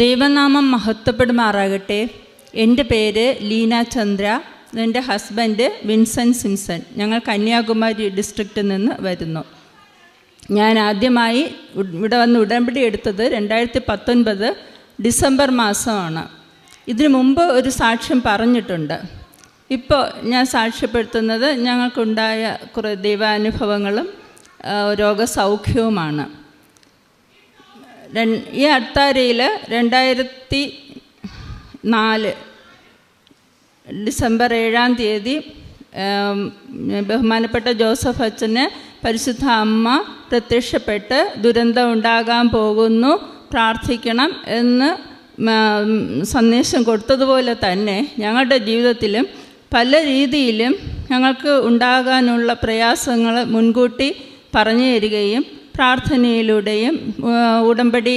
ദൈവനാമം മഹത്വപ്പെടുമാറാകട്ടെ. എന്റെ പേര് ലീന ചന്ദ്ര. എന്റെ ഹസ്ബൻഡ് വിൻസെന്റ് സിൻസൺ ഞങ്ങൾ കന്യാകുമാരി ഡിസ്ട്രിക്റ്റിൽ നിന്ന് വരുന്നു. ഞാൻ ആദ്യമായി ഇവിടെ വന്ന് ഉടമ്പടി എടുത്തത് രണ്ടായിരത്തി പത്തൊൻപത് ഡിസംബർ മാസമാണ്. ഇതിനു മുമ്പ് ഒരു സാക്ഷ്യം പറഞ്ഞിട്ടുണ്ട്. ഇപ്പോൾ ഞാൻ സാക്ഷ്യപ്പെടുത്തുന്നത് ഞങ്ങൾക്കുണ്ടായ കുറേ ദൈവാനുഭവങ്ങളും രോഗസൗഖ്യവുമാണ്. ഈ അട്ടാരയിൽ രണ്ടായിരത്തി നാല് ഡിസംബർ ഏഴാം തീയതി ബഹുമാനപ്പെട്ട ജോസഫ് അച്ഛന് പരിശുദ്ധ അമ്മ പ്രത്യക്ഷപ്പെട്ട് ദുരന്തം ഉണ്ടാകാൻ പോകുന്നു പ്രാർത്ഥിക്കണം എന്ന് സന്ദേശം കൊടുത്തതുപോലെ തന്നെ ഞങ്ങളുടെ ജീവിതത്തിലും പല രീതിയിലും ഞങ്ങൾക്ക് ഉണ്ടാകാനുള്ള പ്രയാസങ്ങൾ മുൻകൂട്ടി പറഞ്ഞു തരികയും പ്രാർത്ഥനയിലൂടെയും ഉടമ്പടി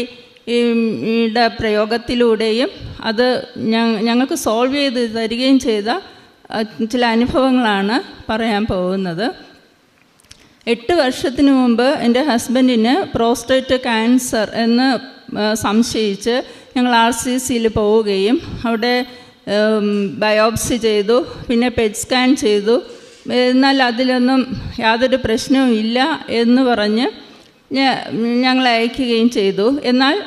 യുടെ പ്രയോഗത്തിലൂടെയും അത് ഞങ്ങൾക്ക് സോൾവ് ചെയ്ത് തരികയും ചെയ്ത ചില അനുഭവങ്ങളാണ് പറയാൻ പോകുന്നത്. എട്ട് വർഷത്തിന് മുമ്പ് എന്റെ ഹസ്ബൻഡിന് പ്രോസ്റ്റേറ്റ് ക്യാൻസർ എന്ന് സംശയിച്ച് ഞങ്ങൾ ആർ സി സിയിൽ പോവുകയും അവിടെ ബയോപ്സി ചെയ്തു പിന്നെ പെറ്റ് സ്കാൻ ചെയ്തു. എന്നാൽ അതിലൊന്നും യാതൊരു പ്രശ്നവും ഇല്ല എന്ന് പറഞ്ഞ് ഞ- ഞങ്ങളെ അയക്കുകയും ചെയ്തു. എന്നാൽ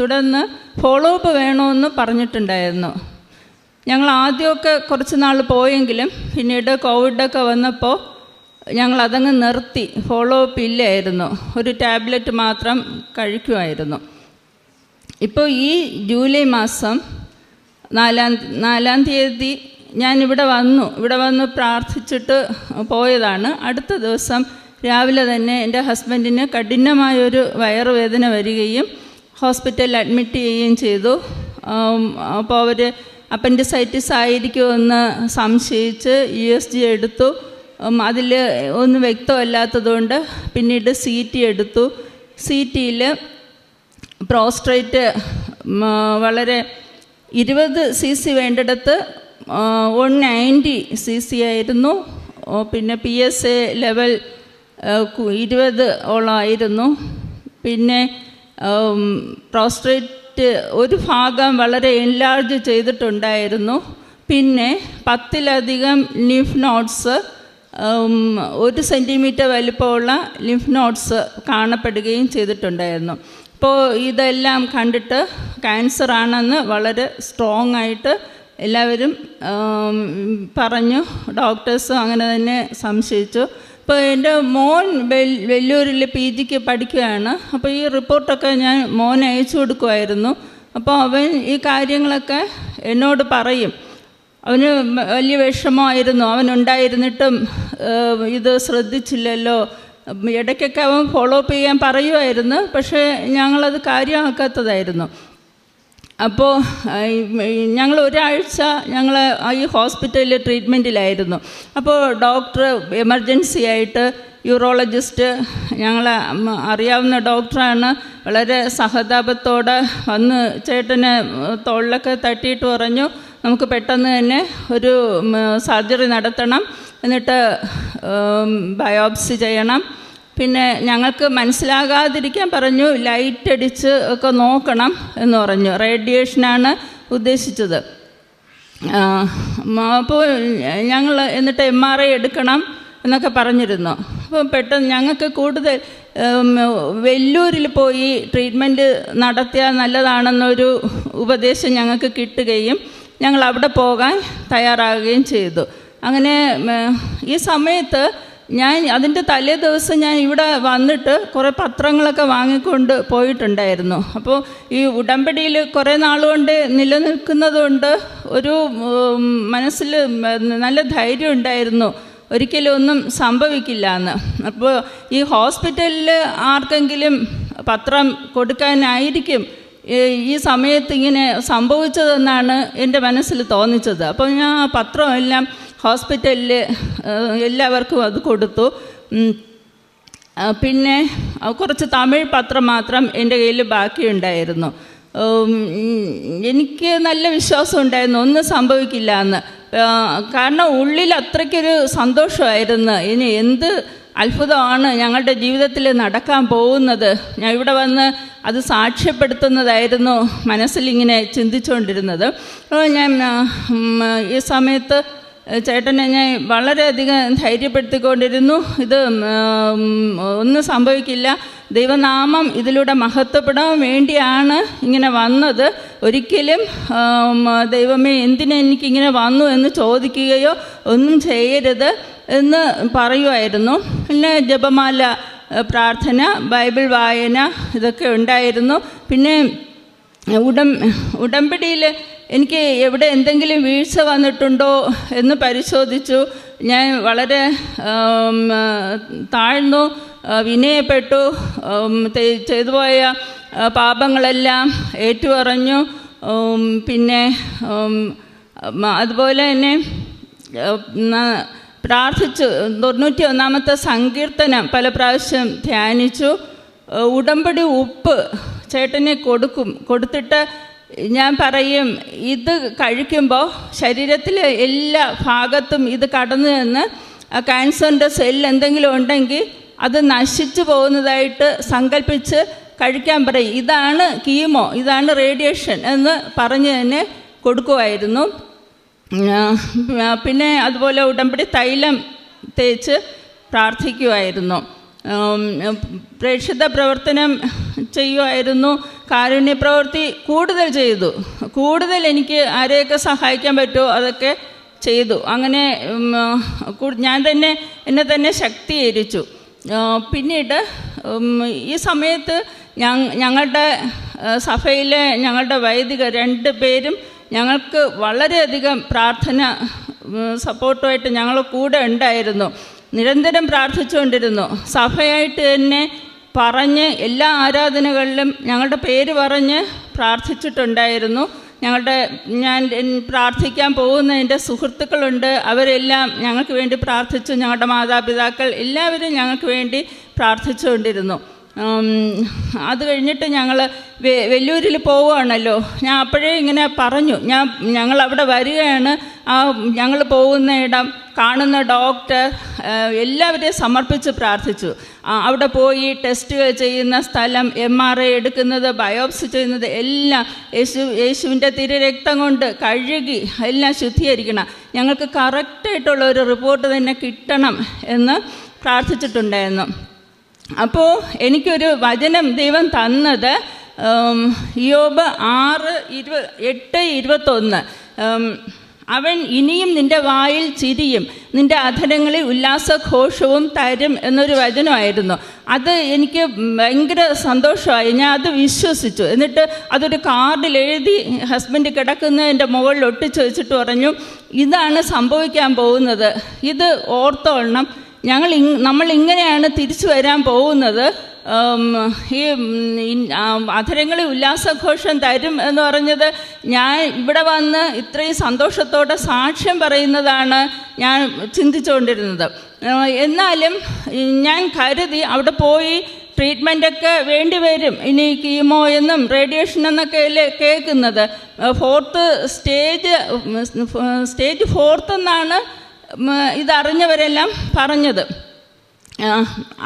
തുടർന്ന് ഫോളോ അപ്പ് വേണമെന്ന് പറഞ്ഞിട്ടുണ്ടായിരുന്നു. ഞങ്ങൾ ആദ്യമൊക്കെ കുറച്ച് നാൾ പോയെങ്കിലും പിന്നീട് കോവിഡൊക്കെ വന്നപ്പോൾ ഞങ്ങൾ അതങ്ങ് നിർത്തി. ഫോളോ അപ്പ് ഇല്ലായിരുന്നു. ഒരു ടാബ്ലറ്റ് മാത്രം കഴിക്കുമായിരുന്നു. ഇപ്പോൾ ഈ ജൂലൈ മാസം നാലാം നാലാം തീയതി ഞാൻ ഇവിടെ വന്നു. ഇവിടെ വന്ന് പ്രാർത്ഥിച്ചിട്ട് പോയതാണ്. അടുത്ത ദിവസം രാവിലെ തന്നെ എന്റെ ഹസ്ബൻഡിന് കഠിനമായൊരു വയറുവേദന വരികയും ഹോസ്പിറ്റലിൽ അഡ്മിറ്റ് ചെയ്യുകയും ചെയ്തു. അപ്പോൾ അവർ അപ്പൻഡിസൈറ്റിസ് ആയിരിക്കുമെന്ന് സംശയിച്ച് യു എസ് ജി എടുത്തു. അതിൽ ഒന്നും വ്യക്തമല്ലാത്തതുകൊണ്ട് പിന്നീട് സി ടി എടുത്തു. സി ടിയിൽ പ്രോസ്ട്രേറ്റ് വളരെ ഇരുപത് സി സി വേണ്ടിടത്ത് വൺ നയന്റി സി സി ആയിരുന്നു. പിന്നെ പി എസ് എ ലെവൽ ഇരുപത് ഓളമായിരുന്നു പിന്നെ പ്രോസ്ട്രേറ്റ് ഒരു ഭാഗം വളരെ എൻലാർജ് ചെയ്തിട്ടുണ്ടായിരുന്നു. പിന്നെ പത്തിലധികം ലിംഫ് നോട്ട്സ് ഒരു സെന്റിമീറ്റർ വലിപ്പമുള്ള ലിഫ് നോട്ട്സ് കാണപ്പെടുകയും ചെയ്തിട്ടുണ്ടായിരുന്നു. അപ്പോൾ ഇതെല്ലാം കണ്ടിട്ട് ക്യാൻസർ ആണെന്ന് വളരെ സ്ട്രോങ് ആയിട്ട് എല്ലാവരും പറഞ്ഞു. ഡോക്ടേഴ്സും അങ്ങനെ തന്നെ സംശയിച്ചു. ഇപ്പോൾ എന്റെ മോൻ വെല്ലൂരിൽ പി ജിക്ക് പഠിക്കുകയാണ്. അപ്പോൾ ഈ റിപ്പോർട്ടൊക്കെ ഞാൻ മോൻ അയച്ചു കൊടുക്കുമായിരുന്നു അപ്പോൾ അവൻ ഈ കാര്യങ്ങളൊക്കെ എന്നോട് പറയും. അവന് വലിയ വിഷമമായിരുന്നു. അവൻ ഉണ്ടായിരുന്നിട്ടും ഇത് ശ്രദ്ധിച്ചില്ലല്ലോ. ഇടയ്ക്കൊക്കെ അവൻ ഫോളോ അപ്പ് ചെയ്യാൻ പറയുമായിരുന്നു പക്ഷേ ഞങ്ങളത് കാര്യമാക്കാത്തതായിരുന്നു. അപ്പോൾ ഞങ്ങൾ ഒരാഴ്ച ഞങ്ങൾ ഈ ഹോസ്പിറ്റലിൽ ട്രീറ്റ്മെന്റിലായിരുന്നു അപ്പോൾ ഡോക്ടർ എമർജൻസി ആയിട്ട് യൂറോളജിസ്റ്റ് ഞങ്ങളെ അറിയാവുന്ന ഡോക്ടറാണ് വളരെ സഹതാപത്തോടെ വന്ന് ചേട്ടനെ തോളിലൊക്കെ തട്ടിയിട്ട് പറഞ്ഞു നമുക്ക് പെട്ടെന്ന് തന്നെ ഒരു സർജറി നടത്തണം. എന്നിട്ട് ബയോപ്സി ചെയ്യണം. പിന്നെ ഞങ്ങൾക്ക് മനസ്സിലാകാതിരിക്കാൻ പറഞ്ഞു ലൈറ്റ് അടിച്ച് ഒക്കെ നോക്കണം എന്ന് പറഞ്ഞു. റേഡിയേഷനാണ് ഉദ്ദേശിച്ചത്. അപ്പോൾ ഞങ്ങൾ എന്നിട്ട് എം ആർ ഐ എടുക്കണം എന്നൊക്കെ പറഞ്ഞിരുന്നു. അപ്പോൾ പെട്ടെന്ന് ഞങ്ങൾക്ക് കൂടുതൽ വെല്ലൂരിൽ പോയി ട്രീറ്റ്മെന്റ് നടത്തിയാൽ നല്ലതാണെന്നൊരു ഉപദേശം ഞങ്ങൾക്ക് കിട്ടുകയും ഞങ്ങൾ അവിടെ പോകാൻ തയ്യാറാകുകയും ചെയ്തു. അങ്ങനെ ഈ സമയത്ത് ഞാൻ അതിന്റെ തലേ ദിവസം ഞാൻ ഇവിടെ വന്നിട്ട് കുറേ പത്രങ്ങളൊക്കെ വാങ്ങിക്കൊണ്ട് പോയിട്ടുണ്ടായിരുന്നു. അപ്പോൾ ഈ ഉടമ്പടിയിൽ കുറേ നാളുകൊണ്ട് നിലനിൽക്കുന്നതുകൊണ്ട് ഒരു മനസ്സിൽ നല്ല ധൈര്യം ഉണ്ടായിരുന്നു. ഒരിക്കലും ഒന്നും സംഭവിക്കില്ല എന്ന് അപ്പോൾ ഈ ഹോസ്പിറ്റലിൽ ആർക്കെങ്കിലും പത്രം കൊടുക്കാനായിരിക്കും ഈ- സമയത്ത് ഇങ്ങനെ സംഭവിച്ചതെന്നാണ് എന്റെ മനസ്സിൽ തോന്നിച്ചത്. അപ്പോൾ ഞാൻ ആ പത്രമെല്ലാം ഹോസ്പിറ്റലിൽ എല്ലാവർക്കും അത് കൊടുത്തു. പിന്നെ കുറച്ച് തമിഴ് പത്രം മാത്രം എന്റെ കയ്യിൽ ബാക്കിയുണ്ടായിരുന്നു. എനിക്ക് നല്ല വിശ്വാസം ഉണ്ടായിരുന്നു. ഒന്നും സംഭവിക്കില്ല എന്ന് കാരണം ഉള്ളിൽ അത്രയ്ക്കൊരു സന്തോഷമായിരുന്നു. ഇനി എന്ത് അത്ഭുതമാണ് ഞങ്ങളുടെ ജീവിതത്തിൽ നടക്കാൻ പോകുന്നത്. ഞാൻ ഇവിടെ വന്ന് അത് സാക്ഷ്യപ്പെടുത്തുന്നതായിരുന്നു മനസ്സിലിങ്ങനെ ചിന്തിച്ചുകൊണ്ടിരുന്നത്. ഞാൻ ഈ സമയത്ത് ചേട്ടനെ ഞാൻ വളരെയധികം ധൈര്യപ്പെടുത്തിക്കൊണ്ടിരുന്നു. ഇത് ഒന്നും സംഭവിക്കില്ല. ദൈവനാമം ഇതിലൂടെ മഹത്വപ്പെടാൻ വേണ്ടിയാണ് ഇങ്ങനെ വന്നത്. ഒരിക്കലും ദൈവമേ എന്തിനെ എനിക്കിങ്ങനെ വന്നു എന്ന് ചോദിക്കുകയോ ഒന്നും ചെയ്യരുത് എന്ന് പറയുമായിരുന്നു. പിന്നെ ജപമാല പ്രാർത്ഥന ബൈബിൾ വായന ഇതൊക്കെ ഉണ്ടായിരുന്നു. പിന്നെ ഉടം ഉടമ്പടിയിൽ എനിക്ക് എവിടെ എന്തെങ്കിലും വീഴ്ച വന്നിട്ടുണ്ടോ എന്ന് പരിശോധിച്ചു. ഞാൻ വളരെ താഴ്ന്നു വിനയപ്പെട്ടു ചെയ്തു പോയ പാപങ്ങളെല്ലാം ഏറ്റുപറഞ്ഞു. പറഞ്ഞു പിന്നെ അതുപോലെ തന്നെ പ്രാർത്ഥിച്ചു. തൊണ്ണൂറ്റി ഒന്നാമത്തെ സങ്കീർത്തനം പല പ്രാവശ്യം ധ്യാനിച്ചു. ഉടമ്പടി ഉപ്പ് ചേട്ടനെ കൊടുക്കും കൊടുത്തിട്ട് ഞാൻ പറയും ഇത് കഴിക്കുമ്പോൾ ശരീരത്തിലെ എല്ലാ ഭാഗത്തും ഇത് കടന്നു നിന്ന് ആ ക്യാൻസറിന്റെ സെല്ല് എന്തെങ്കിലും ഉണ്ടെങ്കിൽ അത് നശിച്ചു പോകുന്നതായിട്ട് സങ്കല്പിച്ച് കഴിക്കാൻ പറയും. ഇതാണ് കീമോ ഇതാണ് റേഡിയേഷൻ എന്ന് പറഞ്ഞ് തന്നെ കൊടുക്കുമായിരുന്നു പിന്നെ അതുപോലെ ഉടമ്പടി തൈലം തേച്ച് പ്രാർത്ഥിക്കുമായിരുന്നു പ്രേക്ഷിത പ്രവർത്തനം ചെയ്യുമായിരുന്നു. കാരുണ്യ പ്രവൃത്തി കൂടുതൽ ചെയ്തു. കൂടുതൽ എനിക്ക് ആരെയൊക്കെ സഹായിക്കാൻ പറ്റുമോ അതൊക്കെ ചെയ്തു. അങ്ങനെ ഞാൻ തന്നെ എന്നെ തന്നെ ശക്തീകരിച്ചു. പിന്നീട് ഈ സമയത്ത് ഞങ്ങളുടെ സഭയിലെ ഞങ്ങളുടെ വൈദികർ രണ്ട് പേരും ഞങ്ങൾക്ക് വളരെയധികം പ്രാർത്ഥന സപ്പോർട്ടുമായിട്ട് ഞങ്ങൾ കൂടെ ഉണ്ടായിരുന്നു. നിരന്തരം പ്രാർത്ഥിച്ചുകൊണ്ടിരുന്നു. സഭയായിട്ട് തന്നെ പറഞ്ഞ് എല്ലാ ആരാധനകളിലും ഞങ്ങളുടെ പേര് പറഞ്ഞ് പ്രാർത്ഥിച്ചിട്ടുണ്ടായിരുന്നു. ഞങ്ങളുടെ ഞാൻ പ്രാർത്ഥിക്കാൻ പോകുന്ന എന്റെ സുഹൃത്തുക്കളുണ്ട്. അവരെല്ലാം ഞങ്ങൾക്ക് വേണ്ടി പ്രാർത്ഥിച്ചു. ഞങ്ങളുടെ മാതാപിതാക്കൾ എല്ലാവരും ഞങ്ങൾക്ക് വേണ്ടി പ്രാർത്ഥിച്ചുകൊണ്ടിരുന്നു. അത് കഴിഞ്ഞിട്ട് ഞങ്ങൾ വെല്ലൂരിൽ പോവുകയാണല്ലോ. ഞാൻ അപ്പോഴേ ഇങ്ങനെ പറഞ്ഞു. ഞാൻ ഞങ്ങൾ അവിടെ വരികയാണ്. ആ ഞങ്ങൾ പോകുന്ന ഇടം കാണുന്ന ഡോക്ടർ എല്ലാവരെയും സമർപ്പിച്ച് പ്രാർത്ഥിച്ചു. അവിടെ പോയി ടെസ്റ്റ് ചെയ്യുന്ന സ്ഥലം എം ആർ ഐ എടുക്കുന്നത് ബയോപ്സി ചെയ്യുന്നത് എല്ലാം യേശു യേശുവിന്റെ തിരുരക്തം കൊണ്ട് കഴുകി എല്ലാം ശുദ്ധീകരിക്കണം. ഞങ്ങൾക്ക് കറക്റ്റായിട്ടുള്ള ഒരു റിപ്പോർട്ട് തന്നെ കിട്ടണം എന്ന് പ്രാർത്ഥിച്ചിട്ടുണ്ടായിരുന്നു. അപ്പോൾ എനിക്കൊരു വചനം ദൈവം തന്നത് യോബ് ആറ് ഇരുപ എട്ട് ഇരുപത്തൊന്ന്. അവൻ ഇനിയും നിന്റെ വായിൽ ചിരിയും നിന്റെ അധരങ്ങളിൽ ഉല്ലാസഘോഷവും തരും എന്നൊരു വചനമായിരുന്നു. അത് എനിക്ക് ഭയങ്കര സന്തോഷമായി. ഞാൻ അത് വിശ്വസിച്ചു. എന്നിട്ട് അതൊരു കാർഡിൽ എഴുതി ഹസ്ബൻഡ് കിടക്കുന്നതിന്റെ മുകളിൽ ഒട്ടിച്ചു വെച്ചിട്ട് പറഞ്ഞു ഇതാണ് സംഭവിക്കാൻ പോകുന്നത്. ഇത് ഓർത്തോളണം. ഞങ്ങൾ ഇങ്ങനെയാണ് തിരിച്ചു വരാൻ പോകുന്നത്. ഈ അധരങ്ങളിൽ ഉല്ലാസഘോഷം തരും എന്ന് പറഞ്ഞത് ഞാൻ ഇവിടെ വന്ന് ഇത്രയും സന്തോഷത്തോടെ സാക്ഷ്യം പറയുന്നതാണ് ഞാൻ ചിന്തിച്ചുകൊണ്ടിരുന്നത്. എന്നാലും ഞാൻ കരുതി അവിടെ പോയി ട്രീറ്റ്മെന്റൊക്കെ വേണ്ടി വരും. ഇനി കീമോ എന്നും റേഡിയേഷൻ എന്നൊക്കെ അല്ലേ കേൾക്കുന്നത്. ഫോർത്ത് സ്റ്റേജ് സ്റ്റേജ് ഫോർത്ത് എന്നാണ് ഇതറിഞ്ഞവരെല്ലാം പറഞ്ഞത്.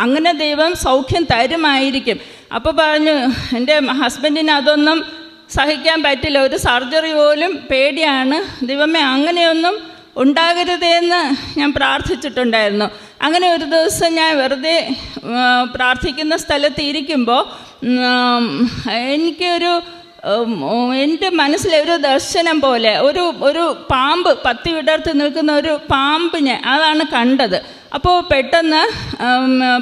അങ്ങനെ ദൈവം സൗഖ്യം തരുമായിരിക്കും. അപ്പോൾ പറഞ്ഞു എന്റെ ഹസ്ബൻഡിന് അതൊന്നും സഹിക്കാൻ പറ്റില്ല. ഒരു സർജറി പോലും പേടിയാണ്. ദൈവമേ അങ്ങനെയൊന്നും ഉണ്ടാകരുതെന്ന് ഞാൻ പ്രാർത്ഥിച്ചിട്ടുണ്ടായിരുന്നു. അങ്ങനെ ഒരു ദിവസം ഞാൻ വെറുതെ പ്രാർത്ഥിക്കുന്ന സ്ഥലത്ത് ഇരിക്കുമ്പോൾ എനിക്കൊരു എന്റെ മനസ്സിലെ ഒരു ദർശനം പോലെ ഒരു ഒരു പാമ്പ് പത്തി വിടർത്തി നിൽക്കുന്ന ഒരു പാമ്പിനെ അതാണ് കണ്ടത്. അപ്പോൾ പെട്ടെന്ന്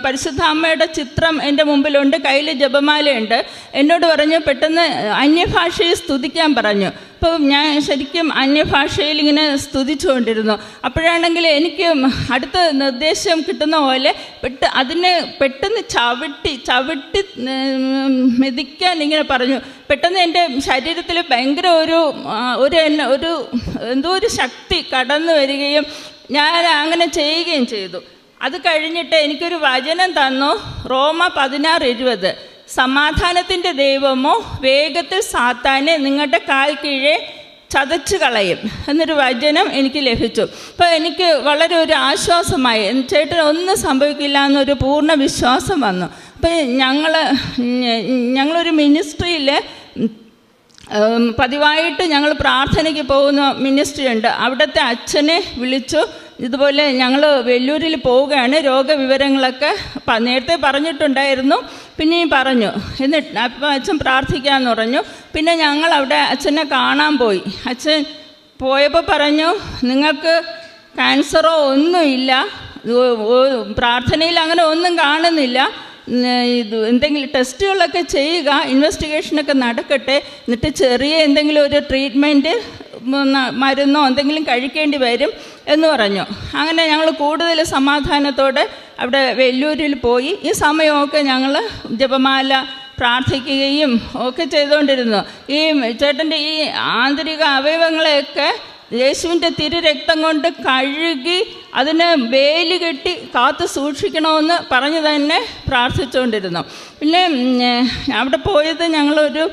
പരിശുദ്ധാമ്മയുടെ ചിത്രം എന്റെ മുമ്പിലുണ്ട് കയ്യിൽ ജപമാലയുണ്ട്. എന്നോട് പറഞ്ഞു പെട്ടെന്ന് അന്യഭാഷയിൽ സ്തുതിക്കാൻ പറഞ്ഞു. അപ്പോൾ ഞാൻ ശരിക്കും അന്യഭാഷയിൽ ഇങ്ങനെ സ്തുതിച്ചുകൊണ്ടിരുന്നു. അപ്പോഴാണെങ്കിൽ എനിക്ക് അടുത്ത നിർദ്ദേശം കിട്ടുന്ന പോലെ പെട്ട് അതിനെ പെട്ടെന്ന് ചവിട്ടി ചവിട്ടി മെതിക്കാൻ ഇങ്ങനെ പറഞ്ഞു. പെട്ടെന്ന് എന്റെ ശരീരത്തിൽ ഭയങ്കര ഒരു ഒരു ഒരു എന്തോ ഒരു ശക്തി കടന്നു വരികയും ഞാൻ അങ്ങനെ ചെയ്യുകയും ചെയ്തു. അത് കഴിഞ്ഞിട്ട് എനിക്കൊരു വചനം തന്നു റോമ പതിനാറ് ഇരുപത്. സമാധാനത്തിന്റെ ദൈവമോ വേഗത്തിൽ സാത്താനെ നിങ്ങളുടെ കാൽ കീഴെ ചതച്ചു കളയും എന്നൊരു വചനം എനിക്ക് ലഭിച്ചു. അപ്പോൾ എനിക്ക് വളരെ ഒരു ആശ്വാസമായി. ചേട്ടൻ ഒന്നും സംഭവിക്കില്ല എന്നൊരു പൂർണ വിശ്വാസം വന്നു. അപ്പം ഞങ്ങൾ ഞങ്ങളൊരു മിനിസ്ട്രിയിൽ പതിവായിട്ട് ഞങ്ങൾ പ്രാർത്ഥനയ്ക്ക് പോകുന്ന മിനിസ്ട്രി ഉണ്ട്. അവിടുത്തെ അച്ഛനെ വിളിച്ചു. ഇതുപോലെ ഞങ്ങൾ വെല്ലൂരിൽ പോവുകയാണ്. രോഗവിവരങ്ങളൊക്കെ നേരത്തെ പറഞ്ഞിട്ടുണ്ടായിരുന്നു. പിന്നെയും പറഞ്ഞു. എന്നിട്ട് അപ്പം അച്ഛൻ പ്രാർത്ഥിക്കാമെന്ന് പറഞ്ഞു. പിന്നെ ഞങ്ങൾ അവിടെ അച്ഛനെ കാണാൻ പോയി. അച്ഛൻ പോയപ്പോൾ പറഞ്ഞു നിങ്ങൾക്ക് ക്യാൻസറോ ഒന്നുമില്ല. പ്രാർത്ഥനയിൽ അങ്ങനെ ഒന്നും കാണുന്നില്ല. ഇത് എന്തെങ്കിലും ടെസ്റ്റുകളൊക്കെ ചെയ്യുക ഇൻവെസ്റ്റിഗേഷനൊക്കെ നടക്കട്ടെ എന്നിട്ട് ചെറിയ എന്തെങ്കിലും ഒരു ട്രീറ്റ്മെന്റ് മരുന്നോ എന്തെങ്കിലും കഴിക്കേണ്ടി വരും എന്ന് പറഞ്ഞു. അങ്ങനെ ഞങ്ങൾ കൂടുതൽ സമാധാനത്തോടെ അവിടെ വെല്ലൂരിൽ പോയി. ഈ സമയമൊക്കെ ഞങ്ങൾ ജപമാല പ്രാർത്ഥിക്കുകയും ഒക്കെ ചെയ്തുകൊണ്ടിരുന്നു ഈ ചേട്ടന്റെ ഈ ആന്തരിക അവയവങ്ങളെയൊക്കെ യേശുവിന്റെ തിരുരക്തം കൊണ്ട് കഴുകി അതിന് വേലി കെട്ടി കാത്തു സൂക്ഷിക്കണമെന്ന് പറഞ്ഞു തന്നെ പ്രാർത്ഥിച്ചുകൊണ്ടിരുന്നു. പിന്നെ അവിടെ പോയത് ഞങ്ങളൊരു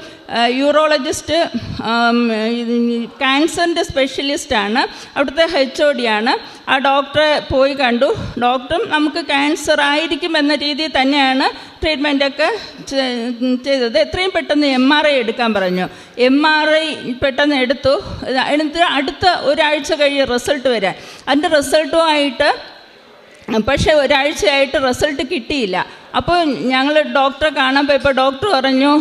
യൂറോളജിസ്റ്റ് ക്യാൻസറിന്റെ സ്പെഷ്യലിസ്റ്റാണ് അവിടുത്തെ എച്ച് ഒ ഡിയാണ് ആ ഡോക്ടറെ പോയി കണ്ടു. ഡോക്ടറും നമുക്ക് ക്യാൻസർ ആയിരിക്കും എന്ന രീതിയിൽ തന്നെയാണ് ട്രീറ്റ്മെന്റൊക്കെ ചെയ്തത്. എത്രയും പെട്ടെന്ന് എം ആർ ഐ എടുക്കാൻ പറഞ്ഞു. എം ആർ ഐ പെട്ടെന്ന് എടുത്തു. എന്നിട്ട് അടുത്ത ഒരാഴ്ച കഴിഞ്ഞ് റിസൾട്ട് വരാൻ അതിന്റെ റിസൾട്ടുമായിട്ട് പക്ഷേ ഒരാഴ്ചയായിട്ട് റിസൾട്ട് കിട്ടിയില്ല. അപ്പോൾ ഞങ്ങൾ ഡോക്ടറെ കാണാൻ പോയപ്പോൾ ഡോക്ടർ പറഞ്ഞു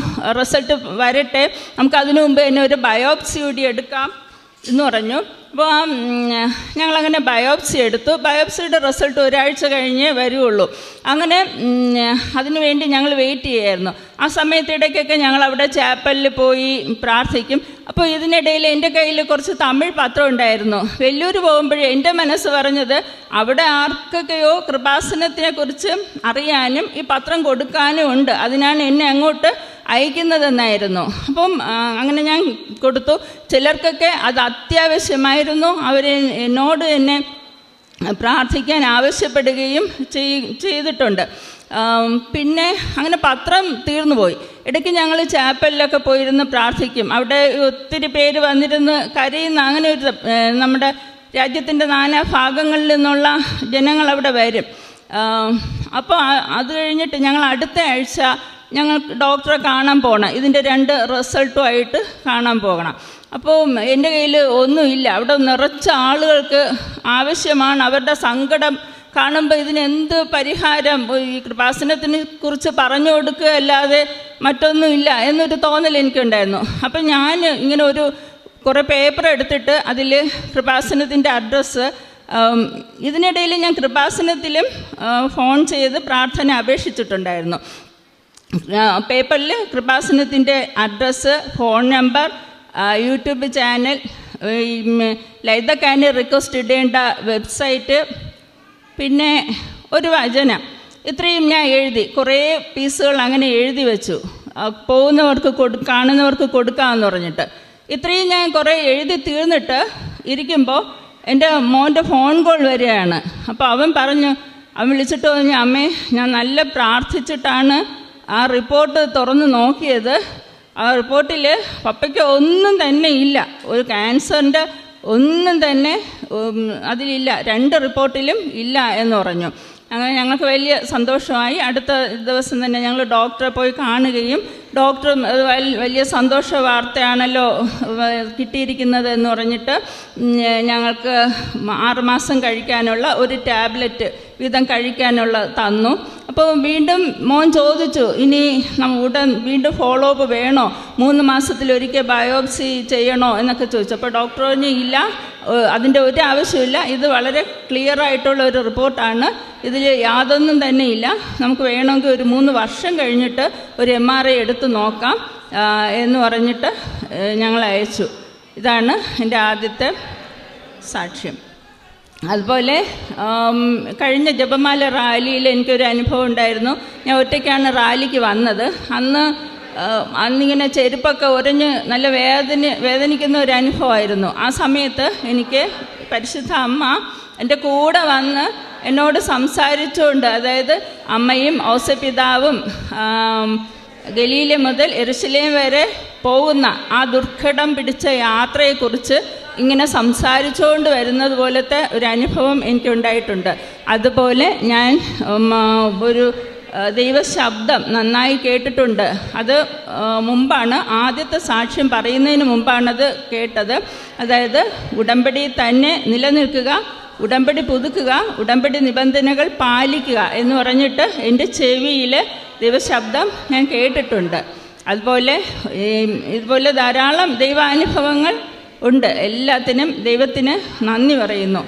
റിസൾട്ട് വരട്ടെ നമുക്ക് അതിനു മുമ്പ് തന്നെ ഒരു ബയോപ്സി കൂടി എടുക്കാം എന്ന് പറഞ്ഞു. അപ്പോൾ ആ, ഞങ്ങളങ്ങനെ ബയോപ്സി എടുത്തു. ബയോപ്സിയുടെ റിസൾട്ട് ഒരാഴ്ച കഴിഞ്ഞേ വരുള്ളൂ അങ്ങനെ അതിനുവേണ്ടി അതിനു വേണ്ടി ഞങ്ങൾ വെയിറ്റ് ചെയ്യായിരുന്നു. ആ സമയത്തിടയ്ക്കൊക്കെ ഞങ്ങൾ അവിടെ ചാപ്പലിൽ പോയി പ്രാർത്ഥിക്കും. അപ്പോൾ ഇതിനിടയിൽ എന്റെ കയ്യിൽ കുറച്ച് തമിഴ് പത്രം ഉണ്ടായിരുന്നു. വെല്ലൂർ പോകുമ്പോഴേ എന്റെ മനസ്സ് പറഞ്ഞത് അവിടെ ആർക്കൊക്കെയോ കൃപാസനത്തെക്കുറിച്ച് അറിയാനും ഈ പത്രം കൊടുക്കാനും ഉണ്ട്. അതിനാണ് എന്നെ അങ്ങോട്ട് അയക്കുന്നതെന്നായിരുന്നു. അപ്പം അങ്ങനെ ഞാൻ കൊടുത്തു. ചിലർക്കൊക്കെ അത് അത്യാവശ്യമായിരുന്നു. അവർ എന്നോട് എന്നെ പ്രാർത്ഥിക്കാൻ ആവശ്യപ്പെടുകയും ചെയ്- ചെയ്തിട്ടുണ്ട്. പിന്നെ അങ്ങനെ പത്രം തീർന്നു പോയി ഇടയ്ക്ക് ഞങ്ങൾ ചാപ്പലിലൊക്കെ പോയിരുന്ന് പ്രാർത്ഥിക്കും. അവിടെ ഒത്തിരി പേര് വന്നിരുന്ന് കരയുന്ന അങ്ങനെ ഒരു നമ്മുടെ രാജ്യത്തിന്റെ നാനാ ഭാഗങ്ങളിൽ നിന്നുള്ള ജനങ്ങൾ അവിടെ വരും. അപ്പോൾ അത് കഴിഞ്ഞിട്ട് ഞങ്ങൾ അടുത്ത ആഴ്ച ഞങ്ങൾ ഡോക്ടറെ കാണാൻ പോകണം ഇതിന്റെ രണ്ട് റിസൾട്ടുമായിട്ട് കാണാൻ പോകണം. അപ്പോൾ എന്റെ കയ്യിൽ ഒന്നുമില്ല. അവിടെ നിറച്ച ആളുകൾക്ക് ആവശ്യമാണ്. അവരുടെ സങ്കടം കാണുമ്പോൾ ഇതിനെന്ത് പരിഹാരം? ഈ കൃപാസനത്തിനെ കുറിച്ച് പറഞ്ഞു കൊടുക്കുക അല്ലാതെ മറ്റൊന്നുമില്ല എന്നൊരു തോന്നൽ എനിക്കുണ്ടായിരുന്നു. അപ്പം ഞാൻ ഇങ്ങനെ ഒരു കുറേ പേപ്പർ എടുത്തിട്ട് അതിൽ കൃപാസനത്തിന്റെ അഡ്രസ്സ് ഇതിനിടയിൽ ഞാൻ കൃപാസനത്തിലും ഫോൺ ചെയ്ത് പ്രാർത്ഥന അപേക്ഷിച്ചിട്ടുണ്ടായിരുന്നു. പേപ്പറിൽ കൃപാസനത്തിന്റെ address phone number YouTube channel ഉം, റിക്വസ്റ്റ് ഇടേണ്ട വെബ്സൈറ്റ് പിന്നെ ഒരു വചനം. ഇത്രയും ഞാൻ എഴുതി കുറേ പീസുകൾ അങ്ങനെ എഴുതി വെച്ചു. പോകുന്നവർക്ക് കൊടു കാണുന്നവർക്ക് കൊടുക്കാമെന്ന് പറഞ്ഞിട്ട്. ഇത്രയും ഞാൻ കുറേ എഴുതി തീർന്നിട്ട് ഇരിക്കുമ്പോൾ എന്റെ മോന്റെ ഫോൺ കോൾ വരികയാണ്. അപ്പോൾ അവൻ പറഞ്ഞു അവൻ വിളിച്ചിട്ട് പറഞ്ഞു അമ്മേ ഞാൻ നല്ല പ്രാർത്ഥിച്ചിട്ടാണ് ആ റിപ്പോർട്ട് തുറന്ന് നോക്കിയത്. ആ റിപ്പോർട്ടിൽ പപ്പയ്ക്ക് ഒന്നും തന്നെ ഇല്ല. ഒരു ക്യാൻസറിന്റെ ഒന്നും തന്നെ അതിലില്ല. രണ്ട് റിപ്പോർട്ടിലും ഇല്ല എന്ന് പറഞ്ഞു. അങ്ങനെ ഞങ്ങൾക്ക് വലിയ സന്തോഷമായി. അടുത്ത ദിവസം തന്നെ ഞങ്ങൾ ഡോക്ടറെ പോയി കാണുകയും ഡോക്ടർ വലിയ സന്തോഷ വാർത്തയാണല്ലോ കിട്ടിയിരിക്കുന്നത് എന്ന് പറഞ്ഞിട്ട് ഞങ്ങൾക്ക് ആറുമാസം കഴിക്കാനുള്ള ഒരു ടാബ്ലറ്റ് വീതം കഴിക്കാനുള്ള തന്നു. അപ്പോൾ വീണ്ടും മോൻ ചോദിച്ചു ഇനി നമ്മൾ ഉടൻ വീണ്ടും ഫോളോ അപ്പ് വേണോ? മൂന്ന് മാസത്തിലൊരിക്കൽ ബയോപ്സി ചെയ്യണോ? എന്നൊക്കെ ചോദിച്ചു. അപ്പോൾ ഡോക്ടർ പറഞ്ഞു ഇല്ല അതിന്റെ ഒരു ആവശ്യമില്ല ഇത് വളരെ ക്ലിയർ ആയിട്ടുള്ള ഒരു റിപ്പോർട്ടാണ്. ഇതിൽ യാതൊന്നും തന്നെ ഇല്ല. നമുക്ക് വേണമെങ്കിൽ ഒരു മൂന്ന് വർഷം കഴിഞ്ഞിട്ട് ഒരു എം ആർ ഐ എടുത്ത് നോക്കാം. എന്ന് പറഞ്ഞിട്ട് ഞങ്ങൾ അയച്ചു ഇതാണ് എന്റെ ആദ്യത്തെ സാക്ഷ്യം. അതുപോലെ കഴിഞ്ഞ ജപമാല റാലിയിൽ എനിക്കൊരു അനുഭവം ഉണ്ടായിരുന്നു. ഞാൻ ഒറ്റയ്ക്കാണ് റാലിക്ക് വന്നത്. അന്ന് അന്നിങ്ങനെ ചെരുപ്പൊക്കെ ഉരഞ്ഞ് നല്ല വേദന വേദനിക്കുന്ന ഒരു അനുഭവമായിരുന്നു. ആ സമയത്ത് എനിക്ക് പരിശുദ്ധ അമ്മ എന്റെ കൂടെ വന്ന് എന്നോട് സംസാരിച്ചുകൊണ്ട് അതായത് അമ്മയും ഔസപിതാവും ഗലീല മുതൽ എരുശലേം വരെ പോകുന്ന ആ ദുർഘടം പിടിച്ച യാത്രയെക്കുറിച്ച് ഇങ്ങനെ സംസാരിച്ചുകൊണ്ട് വരുന്നത് പോലത്തെ ഒരു അനുഭവം എനിക്കുണ്ടായിട്ടുണ്ട്. അതുപോലെ ഞാൻ ഒരു ദൈവശബ്ദം നന്നായി കേട്ടിട്ടുണ്ട്. അത് മുമ്പാണ് ആദ്യത്തെ സാക്ഷ്യം പറയുന്നതിന് മുമ്പാണത് കേട്ടത്. അതായത് ഉടമ്പടി തന്നെ നിലനിൽക്കുക ഉടമ്പടി പുതുക്കുക ഉടമ്പടി നിബന്ധനകൾ പാലിക്കുക എന്ന് പറഞ്ഞിട്ട് എന്റെ ചെവിയിൽ ദൈവശബ്ദം ഞാൻ കേട്ടിട്ടുണ്ട്. അതുപോലെ ഇതുപോലെ ധാരാളം ദൈവാനുഭവങ്ങൾ ഉണ്ട്. എല്ലാത്തിനും ദൈവത്തിന് നന്ദി പറയുന്നു.